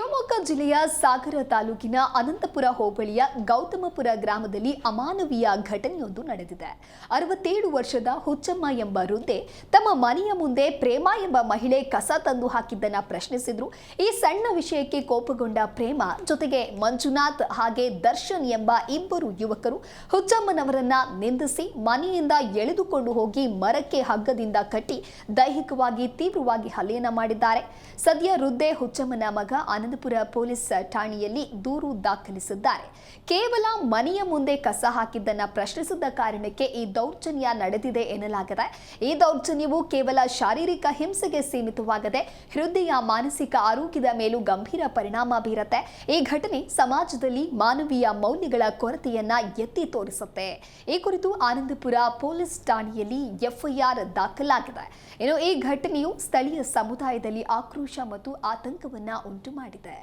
ಶಿವಮೊಗ್ಗ ಜಿಲ್ಲೆಯ ಸಾಗರ ತಾಲೂಕಿನ ಅನಂತಪುರ ಹೋಬಳಿಯ ಗೌತಮಪುರ ಗ್ರಾಮದಲ್ಲಿ ಅಮಾನವೀಯ ಘಟನೆಯೊಂದು ನಡೆದಿದೆ. ಅರವತ್ತೇಳು ವರ್ಷದ ಹುಚ್ಚಮ್ಮ ಎಂಬ ವೃದ್ಧೆ ತಮ್ಮ ಮನೆಯ ಮುಂದೆ ಪ್ರೇಮ ಎಂಬ ಮಹಿಳೆ ಕಸ ತಂದು ಹಾಕಿದ್ದನ್ನ ಪ್ರಶ್ನಿಸಿದ್ರು. ಈ ಸಣ್ಣ ವಿಷಯಕ್ಕೆ ಕೋಪಗೊಂಡ ಪ್ರೇಮ ಜೊತೆಗೆ ಮಂಜುನಾಥ್ ಹಾಗೆ ದರ್ಶನ್ ಎಂಬ ಇಬ್ಬರು ಯುವಕರು ಹುಚ್ಚಮ್ಮನವರನ್ನ ನಿಂದಿಸಿ ಮನೆಯಿಂದ ಎಳೆದುಕೊಂಡು ಹೋಗಿ ಮರಕ್ಕೆ ಹಗ್ಗದಿಂದ ಕಟ್ಟಿ ದೈಹಿಕವಾಗಿ ತೀವ್ರವಾಗಿ ಹಲ್ಲೆಯನ್ನ ಮಾಡಿದ್ದಾರೆ. ಸದ್ಯ ವೃದ್ಧೆ ಹುಚ್ಚಮ್ಮನ ಮಗ ಆನಂದಪುರ ಪೊಲೀಸ್ ಠಾಣೆಯಲ್ಲಿ ದೂರು ದಾಖಲಿಸಿದ್ದಾರೆ. ಕೇವಲ ಮನೆಯ ಮುಂದೆ ಕಸ ಹಾಕಿದ್ದನ್ನ ಪ್ರಶ್ನಿಸಿದ ಕಾರಣಕ್ಕೆ ಈ ದೌರ್ಜನ್ಯ ನಡೆದಿದೆ ಎನ್ನಲಾಗಿದೆ. ಈ ದೌರ್ಜನ್ಯವು ಕೇವಲ ಶಾರೀರಿಕ ಹಿಂಸೆಗೆ ಸೀಮಿತವಾಗದೆ, ಹೃದಯ, ಮಾನಸಿಕ ಆರೋಗ್ಯದ ಮೇಲೂ ಗಂಭೀರ ಪರಿಣಾಮ ಬೀರುತ್ತೆ. ಈ ಘಟನೆ ಸಮಾಜದಲ್ಲಿ ಮಾನವೀಯ ಮೌಲ್ಯಗಳ ಕೊರತೆಯನ್ನ ಎತ್ತಿ ತೋರಿಸುತ್ತೆ. ಈ ಕುರಿತು ಆನಂದಪುರ ಪೊಲೀಸ್ ಠಾಣೆಯಲ್ಲಿ ಎಫ್ಐಆರ್ ದಾಖಲಾಗಿದೆ. ಇನ್ನು ಈ ಘಟನೆಯು ಸ್ಥಳೀಯ ಸಮುದಾಯದಲ್ಲಿ ಆಕ್ರೋಶ ಮತ್ತು ಆತಂಕವನ್ನ ಉಂಟು ಮಾಡಿದೆ that.